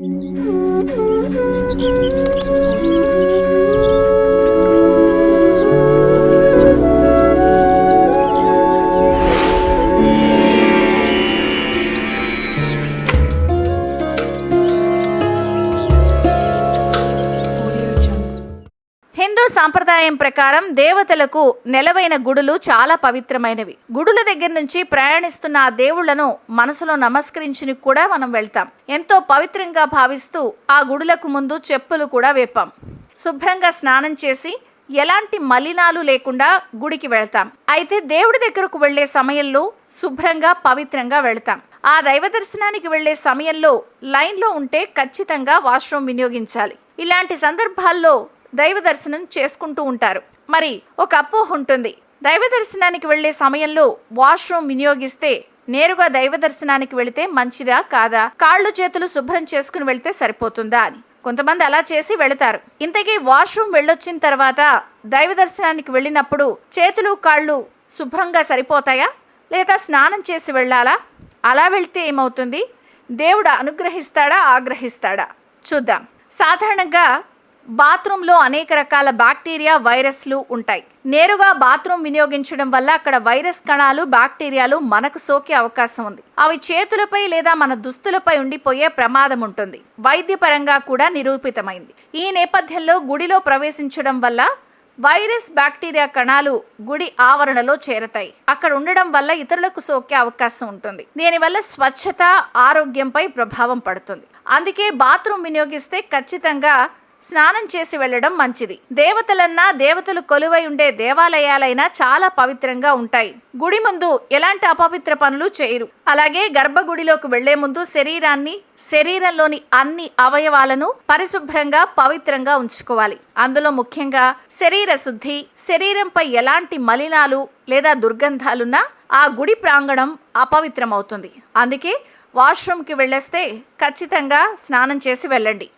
うん。సాంప్రదాయం ప్రకారం దేవతలకు నెలవైన గుడులు చాలా పవిత్రమైనవి. గుడుల దగ్గర నుంచి ప్రయాణిస్తున్న ఆ దేవుళ్ళను మనసులో నమస్కరించుని కూడా మనం వెళ్తాం. ఎంతో పవిత్రంగా భావిస్తూ ఆ గుడులకు ముందు చెప్పులు కూడా వేపాం. శుభ్రంగా స్నానం చేసి ఎలాంటి మలినాలు లేకుండా గుడికి వెళ్తాం. అయితే దేవుడి దగ్గరకు వెళ్ళే సమయంలో శుభ్రంగా పవిత్రంగా వెళ్తాం. ఆ దైవ దర్శనానికి వెళ్ళే సమయంలో లైన్లో ఉంటే ఖచ్చితంగా వాష్రూమ్ వినియోగించాలి. ఇలాంటి సందర్భాల్లో దైవ దర్శనం చేసుకుంటూ ఉంటారు. మరి ఒక అపోహ ఉంటుంది. దైవ దర్శనానికి వెళ్ళే సమయంలో వాష్రూమ్ వినియోగిస్తే నేరుగా దైవ దర్శనానికి వెళితే మంచిదా కాదా? కాళ్ళు చేతులు శుభ్రం చేసుకుని వెళితే సరిపోతుందా అని. కొంతమంది అలా చేసి వెళతారు. ఇంతకీ వాష్రూమ్ వెళ్ళొచ్చిన తర్వాత దైవ దర్శనానికి వెళ్ళినప్పుడు చేతులు కాళ్ళు శుభ్రంగా సరిపోతాయా? లేదా స్నానం చేసి వెళ్ళాలా? అలా వెళ్తే ఏమవుతుంది? దేవుడు అనుగ్రహిస్తాడా? ఆగ్రహిస్తాడా? చూద్దాం. సాధారణంగా బాత్రూంలో అనేక రకాల బ్యాక్టీరియా వైరస్లు ఉంటాయి. నేరుగా బాత్రూమ్ వినియోగించడం వల్ల అక్కడ వైరస్ కణాలు బ్యాక్టీరియాలు మనకు సోకే అవకాశం ఉంది. అవి చేతులపై లేదా మన దుస్తులపై ఉండిపోయే ప్రమాదం ఉంటుంది. వైద్యపరంగా కూడా నిరూపితమైంది. ఈ నేపథ్యంలో గుడిలో ప్రవేశించడం వల్ల వైరస్ బ్యాక్టీరియా కణాలు గుడి ఆవరణలో చేరతాయి. అక్కడ ఉండడం వల్ల ఇతరులకు సోకే అవకాశం ఉంటుంది. దీనివల్ల స్వచ్ఛత ఆరోగ్యంపై ప్రభావం పడుతుంది. అందుకే బాత్రూమ్ వినియోగిస్తే ఖచ్చితంగా స్నానం చేసి వెళ్ళడం మంచిది. దేవతలన్నా దేవతలు కొలువై ఉండే దేవాలయాలైనా చాలా పవిత్రంగా ఉంటాయి. గుడి ముందు ఎలాంటి అపవిత్ర పనులు చేయరు. అలాగే గర్భగుడిలోకి వెళ్ళే ముందు శరీరాన్ని శరీరంలోని అన్ని అవయవాలను పరిశుభ్రంగా పవిత్రంగా ఉంచుకోవాలి. అందులో ముఖ్యంగా శరీర శుద్ధి శరీరంపై ఎలాంటి మలినాలు లేదా దుర్గంధాలున్నా ఆ గుడి ప్రాంగణం అపవిత్రమవుతుంది. అందుకే వాష్రూమ్కి వెళ్ళేస్తే ఖచ్చితంగా స్నానం చేసి వెళ్ళండి.